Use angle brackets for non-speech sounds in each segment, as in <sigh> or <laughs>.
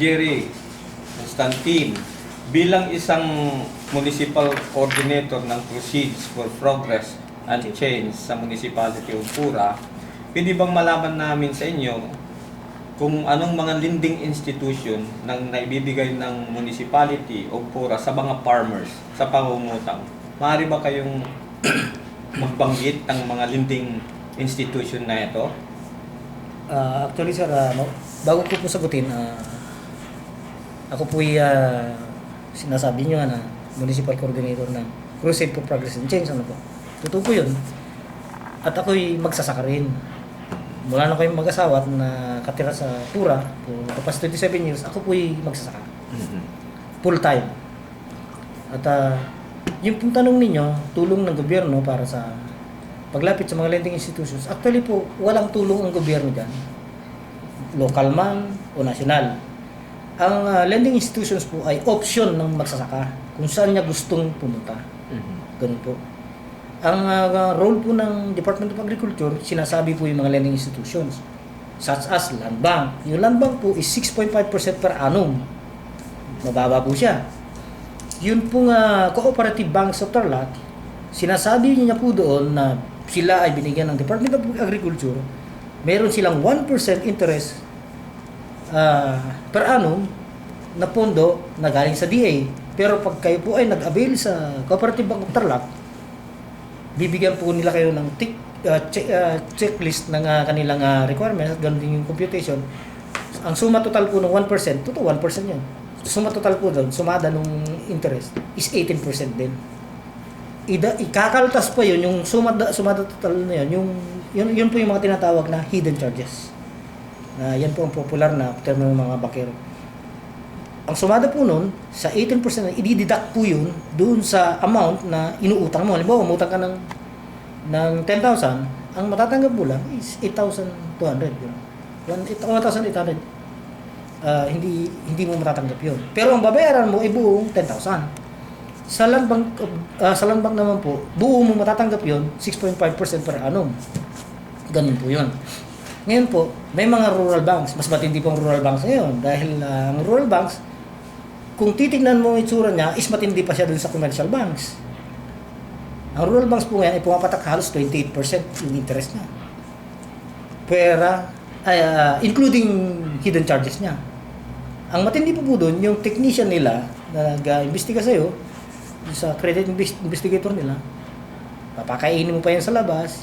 Jerry Constantine, bilang isang municipal coordinator ng Proceeds for Progress and Change sa Municipality of Pura, pwede bang malaman namin sa inyo kung anong mga lending institution nang naibibigay ng municipality of Pura sa mga farmers sa pangungutang? Maaari ba kayong <clears throat> magbanggit ng mga lending institution na ito? Ah, actually sir, no, bago ko po sagutin, ah, ako po ay ah, sinasabi nyo na municipal coordinator ng Crusade for Progress and Change. Ano po? Totoo po yun. At ako'y magsasaka rin. Mula na kayong mag-asawa at nakatira sa Pura po kapag 27 years, ako po'y magsasaka. Full time. At ah, yung pong tanong ninyo, tulong ng gobyerno para sa paglapit sa mga lending institutions, actually po, walang tulong ang gobyerno dyan. Local man o national. Ang ah, lending institutions po ay option ng magsasaka kung saan niya gustong pumunta. Ganun po. Ang ah, role po ng Department of Agriculture, sinasabi po yung mga lending institutions such as land bank. Yung land bank po is 6.5% per annum. Mababa po siya. Yun pong ah, cooperative bank sa Tarlac, sinasabi niya po doon na sila ay binigyan ng Department of Agriculture, meron silang 1% interest ah, per annum na pondo na galing sa DA. Pero pag kayo po ay nag-avail sa Cooperative Bank of Tarlac, bibigyan po nila kayo ng tick, ah, check, ah, checklist ng ah, kanilang ah, requirements at ganun din yung computation. Ang suma total po ng 1%, totoo 1% yan. Suma total po doon, sumada nung interest is 18% din. Ida, ikakaltas pa yun, yung sumada, sumada total na yun, yung, yun, yun po yung mga tinatawag na hidden charges. Na yan po ang popular na term ng mga bakero. Ang sumada po nun, sa 18% na i-deduct po yun doon sa amount na inuutang mo. Halimbawa, umutang ka ng, ng 10,000, ang matatanggap mo lang is 8,200. Yun. 1,800. Ah, hindi hindi mo matatanggap yun. Pero ang babayaran mo ay buong 10,000. Sa land bank, ah, sa land bank naman po, buo mo matatanggap yun, 6.5% per annum. Ganun po yun. Ngayon po, may mga rural banks. Mas matindi po ang rural banks ngayon. Dahil ah, ang rural banks, kung titignan mo ang itsura niya, is matindi pa siya dun sa commercial banks. Ang rural banks po ngayon ay pumapatak halos 28% yung interest niya. Pera, ah, including hidden charges niya. Ang matindi po po doon, yung technician nila na nag-imbestiga sa'yo, sa credit invest- investigator nila, papakainin mo pa yan sa labas,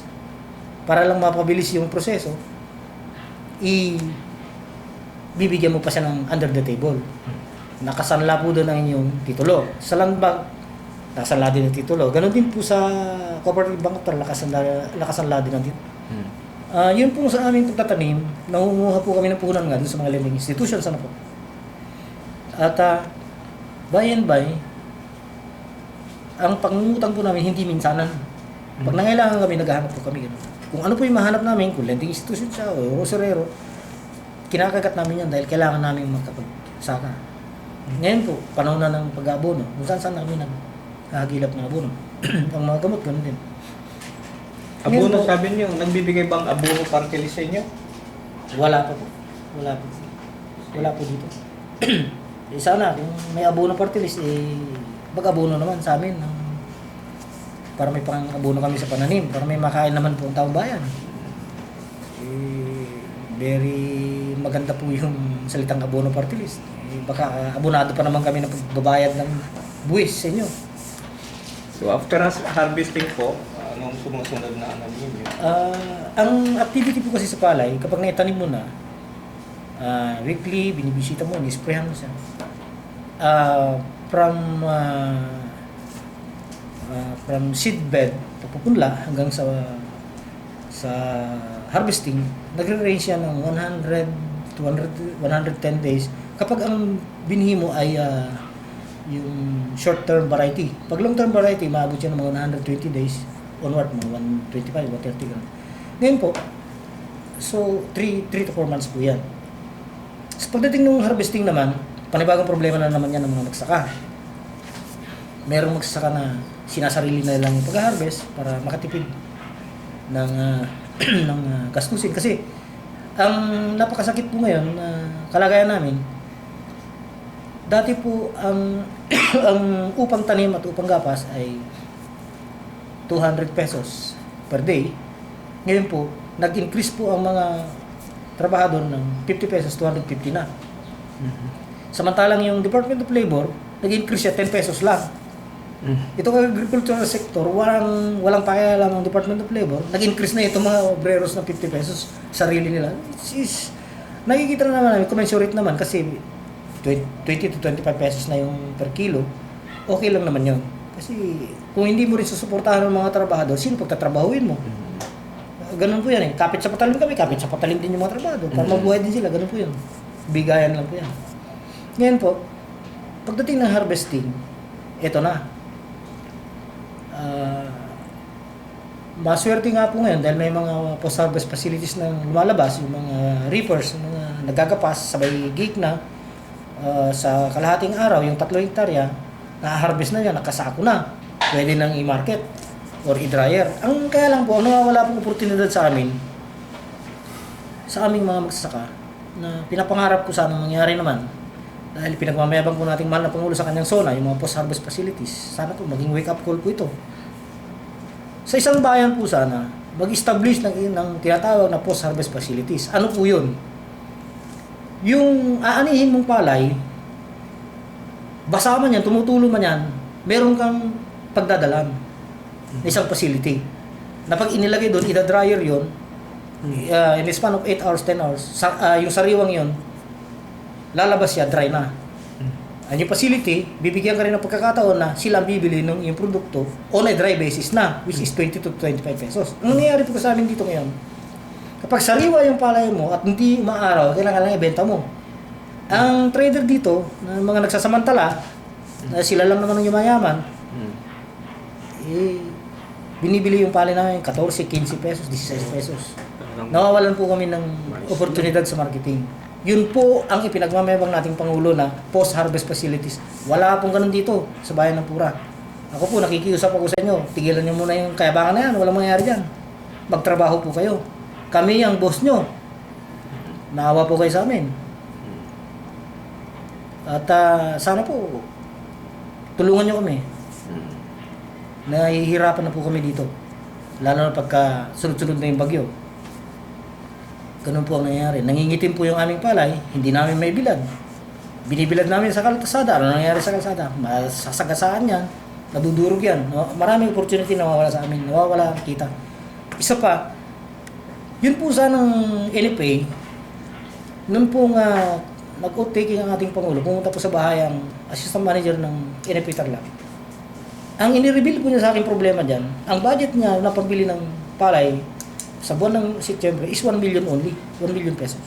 para lang mapabilis yung proseso, i bibigyan mo pa siya ng under the table. Nakasanla po doon ang inyong titulo. Sa land bank, nakasanla din ang titulo. Ganon din po sa cooperative bank, tara, nakasanla, nakasanla din ang titulo. Ah, yun po sa aming pagtatanim, nangunguha po kami ng puhunan nga dun sa mga lending institutions, ano po. At ah, by and by, ang pangungutang po namin hindi minsanan. Pag nangailangan kami, naghahanap po kami. Ganun. Kung ano po yung mahanap namin, kung lending institution siya o roserero, kinakagat namin yan dahil kailangan namin makapagsaka. Ngayon po, panahon na ng pag-aabono, kung saan saan kami naghahagilap ng abono. <clears throat> ang mga gamot, ganun din. Abono po, sabi niyo, nagbibigay bang abono party list sa inyo? Wala pa po. Wala po. Wala po dito. <clears throat> eh sana, kung may abono party list, eh, mag-abono naman sa amin. ng- para may pang abono kami sa pananim. Para may makain naman po ang taong bayan. Eh, very maganda po yung salitang abono party list. Eh, baka ah, abonado pa naman kami na pagbabayad ng buwis sa inyo. So after harvesting po, anong sumusunod na ano ninyo? Ah, ang activity po kasi sa palay, kapag naitanim mo na, ah, weekly, binibisita mo, nisprayan mo siya. Ah, from ah, ah, from seedbed, papupunla hanggang sa sa harvesting, nagre-range siya ng 100 to 100, 110 days. Kapag ang binhi mo ay ah, yung short-term variety. Pag long-term variety, maabot siya ng mga 120 days onward, mga 125, 130 ganun. Ngayon po, so 3, 3 to 4 months po yan. Sa pagdating ng harvesting naman, panibagong problema na naman yan ng mga magsaka. Merong magsaka na sinasarili na lang yung pag-harvest para makatipid ng ah, <clears throat> ng ah, gastusin kasi ang napakasakit po ngayon na kalagayan namin Dati po, ang, <clears throat> ang upang tanim at upang gapas ay 200 pesos per day. Ngayon po, nag-increase po ang mga trabahador ng 50 pesos, 250 na. Samantalang yung Department of Labor, nag-increase siya 10 pesos lang. Ito ang agricultural sector, walang walang pakialam ang Department of Labor. Nag-increase na itong mga obreros ng 50 pesos sarili nila. It's, it's, nakikita na naman namin, commensurate naman kasi 20 to 25 pesos na yung per kilo. Okay lang naman yun. Kasi kung hindi mo rin susuportahan ng mga trabahador, sino pagtatrabahuin mo? Ganun po yan eh. Kapit sa patalim kami, kapit sa patalim din yung mga trabahador. Para mabuhay din sila, ganun po yun. Bigayan lang po yan. Ngayon po, pagdating ng harvesting, ito na. Ah, maswerte nga po ngayon dahil may mga post-harvest facilities na lumalabas, yung mga reapers, yung mga nagagapas, sabay gig na, ah, sa kalahating araw, yung tatlo hektarya, na-harvest na yan, nakasako na. Pwede nang i-market or i-dryer. Ang kaya lang po, ang nawawala pong oportunidad sa amin, sa aming mga magsasaka, na pinapangarap ko sana mangyari naman, dahil pinagmamayabang po nating mahal na Pangulo sa kanyang zona, yung mga post-harvest facilities. Sana po maging wake-up call po ito. Sa isang bayan po sana, mag-establish ng, ng tinatawag na post-harvest facilities. Ano po yun? Yung aanihin mong palay, basa man yan, tumutulo man yan, meron kang pagdadalan na isang facility. Na pag inilagay doon, ida-dryer yun, uh, in the span of 8 hours, 10 hours, sa, ah, yung sariwang yun, lalabas siya, dry na. Ang yung facility, bibigyan ka rin ng pagkakataon na sila bibili ng yung produkto on a dry basis na, which is 20 to 25 pesos. Ang nangyayari po sa amin dito ngayon, kapag sariwa yung palay mo at hindi maaraw, kailangan lang ibenta mo. Ang trader dito, na mga nagsasamantala, na sila lang naman ang yumayaman, eh, binibili yung palay namin 14, 15 pesos, 16 pesos. Nawawalan po kami ng oportunidad sa marketing. Yun po ang ipinagmamayabang nating Pangulo na post-harvest facilities. Wala pong ganun dito sa bayan ng Pura. Ako po, nakikiusap ako sa inyo. Tigilan niyo muna yung kayabangan na yan. Walang mangyayari dyan. Magtrabaho po kayo. Kami ang boss nyo. Naawa po kayo sa amin. At ah, sana po, tulungan nyo kami. Nahihirapan na po kami dito. Lalo na pagka sunod-sunod na yung bagyo. Ganun po ang nangyayari. Nangingitim po yung aming palay, hindi namin may bilad. Binibilad namin sa kalsada. Ano nangyayari sa kalsada? Masasagasaan yan. Nadudurog yan. No? Maraming opportunity na nawawala sa amin. Nawawala ang kita. Isa pa, yun po sanang NFA, noon po nga nag-oath taking ang ating Pangulo, pumunta po sa bahay ang assistant manager ng NFA Tarlac. Ang inireveal po niya sa akin problema dyan, ang budget niya na pambili ng palay sa buwan ng September is 1 million only. 1 million pesos.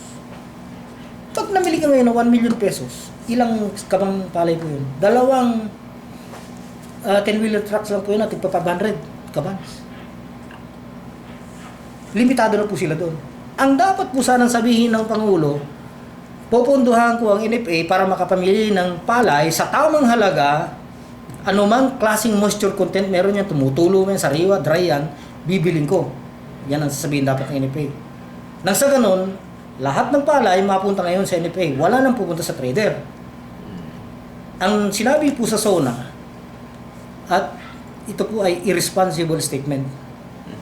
Pag namili ka ngayon ng 1 million pesos, ilang kabang palay po yun? Dalawang ah, 10-wheeler trucks lang po yun at tigpa 500 kabans. Limitado na po sila doon. Ang dapat po sanang sabihin ng Pangulo, popondohan ko ang NFA para makapamili ng palay sa tamang halaga anumang klaseng moisture content meron yan, tumutulo man, sariwa, dry yan, bibiling ko. Yan ang sasabihin dapat ng NFA. Nang sa ganun, lahat ng palay mapunta ngayon sa NFA. Wala nang pupunta sa trader. Ang sinabi po sa SONA, at ito po ay irresponsible statement.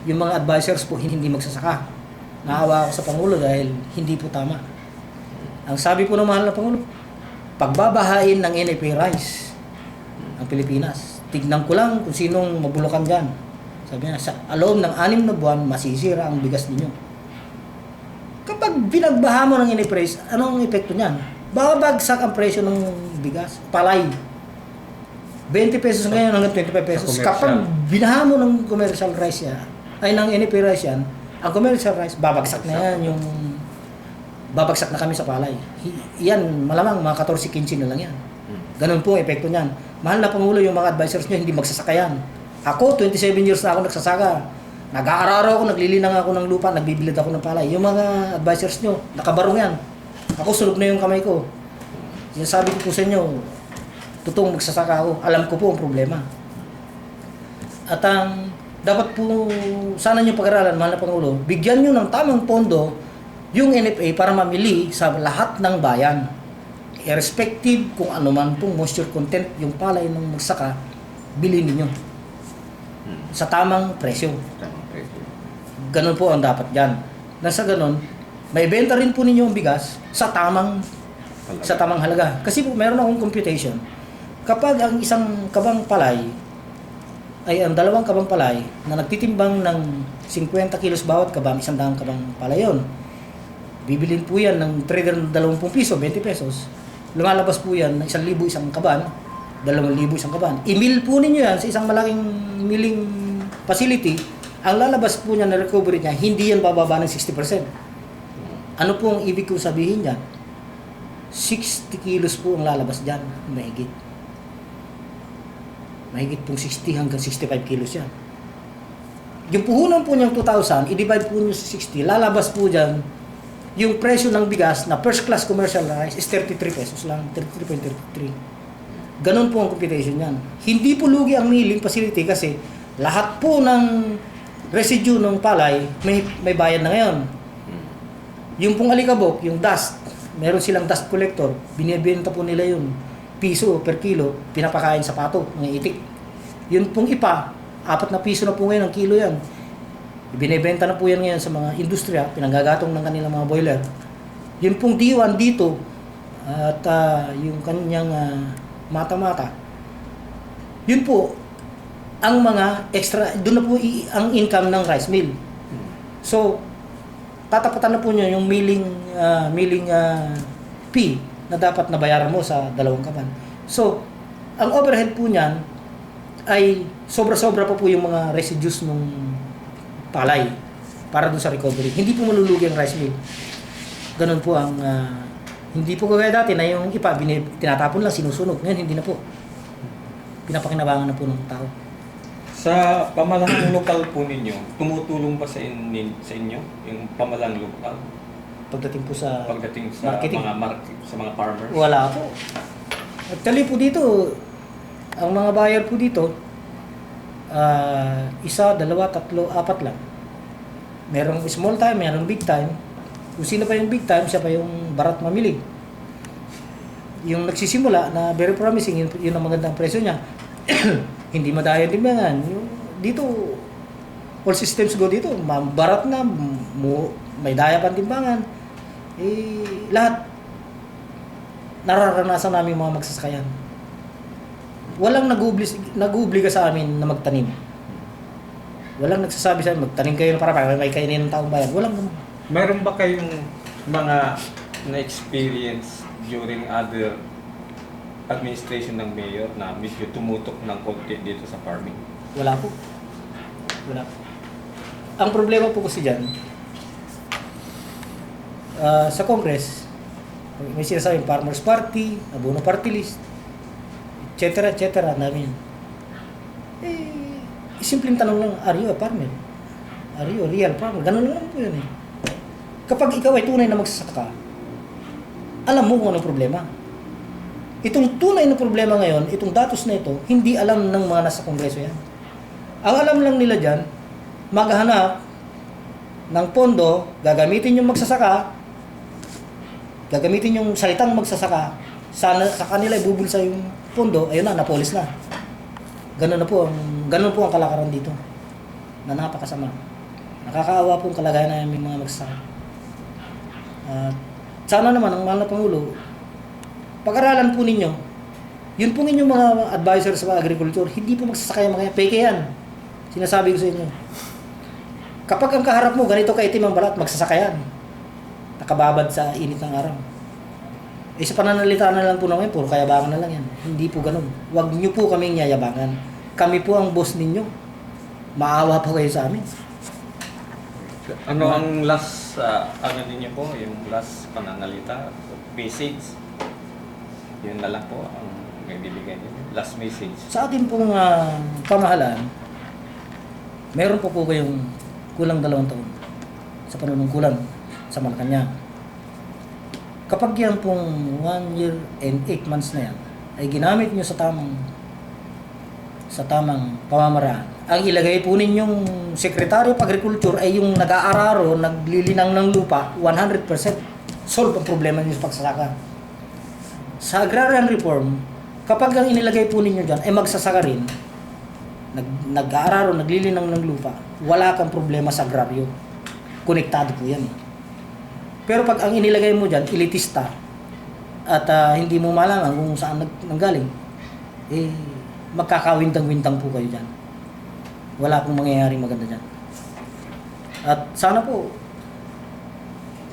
Yung mga advisors po hindi magsasaka. Naawa ako sa Pangulo dahil hindi po tama. Ang sabi po ng mahal na Pangulo, pagbabahain ng NFA rice ang Pilipinas. Tignan ko lang kung sinong mabulukan dyan. Sabi niya, sa aloob ng anim na buwan, masisira ang bigas ninyo. Kapag binagbaha mo ng inipraise, anong epekto niyan? Babagsak ang presyo ng bigas, palay. 20 pesos ngayon hanggang 25 pesos. Kapag binaha mo ng commercial rice yan, ay ng NFA rice yan, ang commercial rice, babagsak na yan yung babagsak na kami sa palay. Yan, malamang mga 14-15 na lang yan. Ganun po ang epekto niyan. Mahal na Pangulo yung mga advisors niyo, hindi magsasaka yan. Ako, 27 years na ako nagsasaka. Nag-aararo ako, naglilinang ako ng lupa, nagbibilid ako ng palay. Yung mga advisors niyo, nakabarong yan. Ako, sulog na yung kamay ko. Sinasabi ko po sa inyo, totoong magsasaka ako. Alam ko po ang problema. At ang dapat po, sana nyo pag-aralan, mahal na Pangulo, bigyan nyo ng tamang pondo yung NFA para mamili sa lahat ng bayan. irrespective kung ano man pong moisture content yung palay ng magsaka, bilhin ninyo. Sa tamang presyo. Tamang presyo. Ganun po ang dapat dyan. Nang sa ganun, may benta rin po ninyo ang bigas sa tamang Talaga. sa tamang halaga. Kasi po meron akong computation. Kapag ang isang kabang palay ay ang dalawang kabang palay na nagtitimbang ng 50 kilos bawat kabang, isang daang kabang palay yun. Bibilin po yan ng trader ng 20 piso, 20 pesos. Lumalabas po yan ng 1,000 isang kaban, 2,000 isang kaban. I-mill po ninyo yan sa isang malaking milling facility. Ang lalabas po niya na recovery niya, hindi yan bababa ng 60%. Ano po ang ibig kong sabihin dyan? 60 kilos po ang lalabas dyan, mahigit. Mahigit pong 60 hanggang 65 kilos yan. Yung puhunan po niyang 2,000, i-divide po niyo sa 60, lalabas po dyan, yung presyo ng bigas na first class commercial rice is 33 pesos lang, 33.33. Ganun po ang computation niyan. Hindi po lugi ang milling facility kasi lahat po ng residue ng palay may, may bayad na ngayon. Hmm. Yung pong alikabok, yung dust, meron silang dust collector, binibenta po nila yun. Piso per kilo, pinapakain sa pato, mga itik. Yun pong ipa, apat na piso na po ngayon ang kilo yan. Binibenta na po yan ngayon sa mga industriya, pinanggagatong ng kanilang mga boiler. Yun pong diwan dito, at ah, yung kanyang ah, mata-mata, yun po, ang mga extra, doon na po i- ang income ng rice mill. So, tatapatan na po nyo yung milling, ah, milling ah, fee na dapat nabayaran mo sa dalawang kaban. So, ang overhead po niyan ay sobra-sobra pa po yung mga residues nung palay para dun sa recovery. Hindi po malulugi ang rice mill. Ganun po ang ah, hindi po kagaya dati na yung ipa bini, tinatapon lang sinusunog. Ngayon hindi na po. Pinapakinabangan na po ng tao. Sa pamalang <clears throat> lokal po ninyo, tumutulong ba sa, in, sa inyo yung pamalang lokal Pagdating po sa pagdating sa Marketing. mga market, sa mga farmers? Wala po. Actually po dito, ang mga buyer po dito, ah, isa, dalawa, tatlo, apat lang. Merong small time, merong big time. Kung sino pa yung big time, siya pa yung barat mamili. Yung nagsisimula na very promising, yun, yun ang magandang presyo niya. <clears throat> Hindi madaya timbangan. Yung, dito, all systems go dito. Barat na, mo, may daya pang timbangan. Eh, lahat nararanasan namin mga magsasakayan. Walang nag-ublis, nag-uobliga sa amin na magtanim. Walang nagsasabi sa amin, magtanim kayo para para may kainin ng taong bayan. Walang. Meron ba kayong mga na-experience during other administration ng mayor na medyo tumutok ng konti dito sa farming? Wala po. Wala po. Ang problema po kasi dyan, ah, sa Congress, may sinasabing Farmers Party, Abono Party List, etc. etc. namin. Eh, simpleng tanong lang, are you a farmer? Are you a real farmer? Ganun lang po yun eh. Kapag ikaw ay tunay na magsasaka, alam mo kung ano problema. Itong tunay na problema ngayon, itong datos na ito, hindi alam ng mga nasa kongreso yan. Ang alam lang nila dyan, maghanap ng pondo, gagamitin yung magsasaka, gagamitin yung salitang magsasaka, sana sa kanila ibubulsa yung pondo, ayun na, napolis na. Ganun na po, ang, ganun po ang kalakaran dito. Na napakasama. Nakakaawa po ang kalagayan namin mga magsasaka. At sana naman ang mahal na Pangulo, pag-aralan po ninyo, yun pong inyong mga advisor sa agriculture, hindi po magsasaka yung mga yan. Peke yan. Sinasabi ko sa inyo. Kapag ang kaharap mo, ganito kaitim ang balat, magsasaka yan. Nakababad sa init ng araw. Eh sa pananalita na lang po namin, puro kayabangan na lang yan. Hindi po ganun. Huwag niyo po kaming yayabangan. Kami po ang boss ninyo. Maawa po kayo sa amin. Ano ang last, uh, ano ninyo po, yung last pananalita, message? Yun na lang po ang may bibigay ninyo. Last message. Sa atin pong ah, pamahalaan, meron po po kayong kulang dalawang taon sa panunungkulan sa Malacanang. Kapag yan pong 1 year and 8 months na yan, ay ginamit nyo sa tamang sa tamang pamamaraan. Ang ilagay po ninyong Secretary of Agriculture ay yung nag-aararo, naglilinang ng lupa, 100% solve ang problema niyo sa pagsasaka. Sa agrarian reform, kapag ang inilagay po ninyo dyan ay magsasaka rin, nag, nag-aararo, naglilinang ng lupa, wala kang problema sa agraryo. Konektado po yan. eh. Pero pag ang inilagay mo dyan, elitista, at ah, hindi mo malaman kung saan nag, nanggaling, eh, magkakawintang-wintang po kayo dyan. Wala pong mangyayari maganda dyan. At sana po,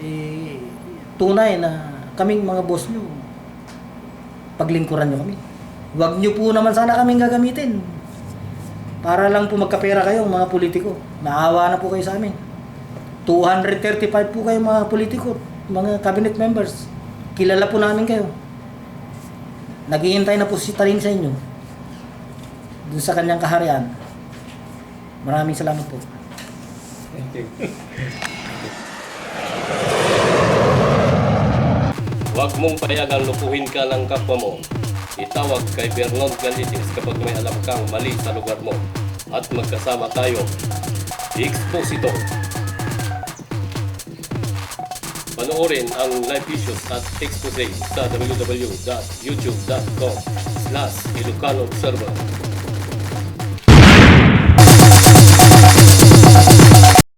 eh, tunay na kaming mga boss nyo, paglingkuran nyo kami. Huwag nyo po naman sana kaming gagamitin. Para lang po magkapera kayo, mga politiko. Naawa na po kayo sa amin. 235 po kayo mga politiko, mga cabinet members. Kilala po namin kayo. Naghihintay na po si Taring sa inyo. Dun sa kanyang kaharian. Maraming salamat po. Thank you. <laughs> mong payagang lupuhin ka ng kapwa mo. Itawag kay Vernon Galitis kapag may alam kang mali sa lugar mo. At magkasama tayo. Exposito. Panoorin ang live issues at expose sa www.youtube.com slash Ilocano Observer.